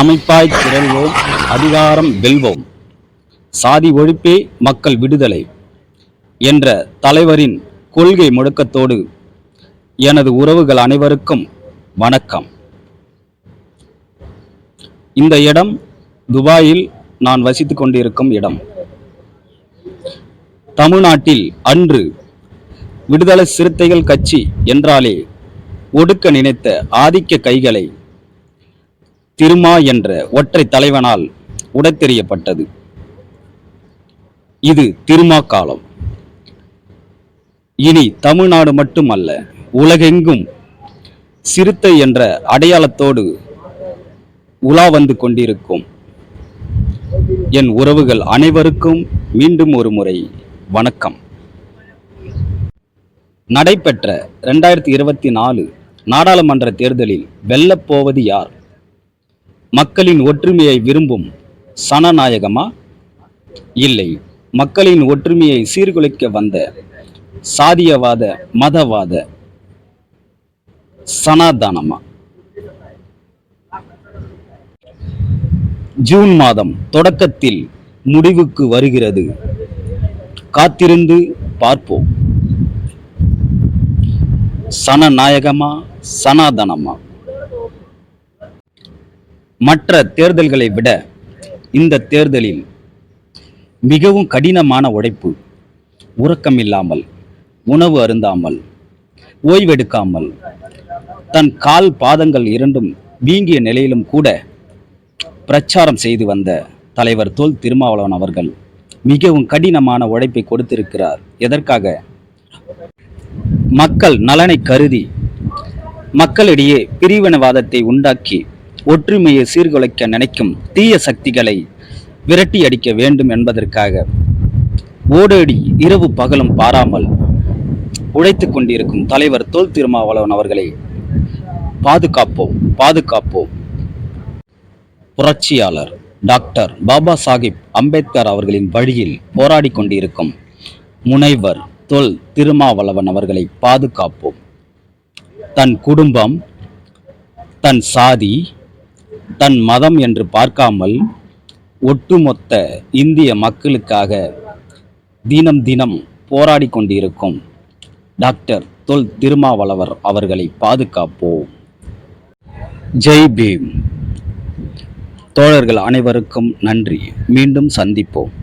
அமைப்பாய் திரள்வோம் அதிகாரம் வெல்வோம். சாதி ஒழிப்பே மக்கள் விடுதலை என்ற தலைவரின் கொள்கை முழக்கத்தோடு எனது உறவுகள் அனைவருக்கும் வணக்கம். இந்த இடம் துபாயில் நான் வசித்து கொண்டிருக்கும் இடம். தமிழ்நாட்டில் அன்று விடுதலை சிறுத்தைகள் கட்சி என்றாலே ஒடுக்க நினைத்த ஆதிக்க கைகளை திருமா என்ற ஒற்றை தலைவனால் உடத்தெறியப்பட்டது. இது திருமா காலம். இனி தமிழ்நாடு மட்டுமல்ல உலகெங்கும் சிறுத்தை என்ற அடையாளத்தோடு உலா வந்து கொண்டிருக்கும். என் உறவுகள் அனைவருக்கும் மீண்டும் ஒரு முறை வணக்கம். நடைபெற்ற ரெண்டாயிரத்தி இருபத்தி நாலு நாடாளுமன்ற தேர்தலில் வெல்லப்போவது யார்? மக்களின் ஒற்றுமையை விரும்பும் சனநாயகமா? இல்லை. மக்களின் ஒற்றுமையை சீர்குலைக்க வந்த சாதியவாத மதவாத சனாதானமா? ஜூன் மாதம் தொடக்கத்தில் முடிவுக்கு வருகிறது. காத்திருந்து பார்ப்போம். சனநாயகமா சனாதனமா? மற்ற தேர்தல்களை விட இந்த தேர்தலில் மிகவும் கடினமான உழைப்பு உறக்கமில்லாமல் உணவு அருந்தாமல் ஓய்வெடுக்காமல் தன் கால் பாதங்கள் இரண்டும் வீங்கிய நிலையிலும் கூட பிரச்சாரம் செய்து வந்த தலைவர் தொல் திருமாவளவன் அவர்கள் மிகவும் கடினமான உழைப்பை கொடுத்திருக்கிறார். எதற்காக? மக்கள் நலனை கருதி மக்களிடையே பிரிவினவாதத்தை உண்டாக்கி ஒற்றுமையை சீர்குலைக்க நினைக்கும் தீய சக்திகளை விரட்டி அடிக்க வேண்டும் என்பதற்காக ஓடோடி இரவு பகலும் பாராமல் உழைத்து கொண்டிருக்கும் தலைவர் தொல் திருமாவளவன் அவர்களை பாதுகாப்போம் பாதுகாப்போம். புரட்சியாளர் டாக்டர் பாபா சாஹிப் அம்பேத்கர் அவர்களின் வழியில் போராடி கொண்டிருக்கும் முனைவர் தொல் திருமாவளவன் அவர்களை பாதுகாப்போம். தன் குடும்பம் தன் சாதி தன் மதம் என்று பார்க்காமல் ஒட்டுமொத்த இந்திய மக்களுக்காக தினம் தினம் போராடி கொண்டிருக்கும் டாக்டர் தொல் திருமாவளவர் அவர்களை பாதுகாப்போம். ஜெய் பீம். தோழர்கள் அனைவருக்கும் நன்றி. மீண்டும் சந்திப்போம்.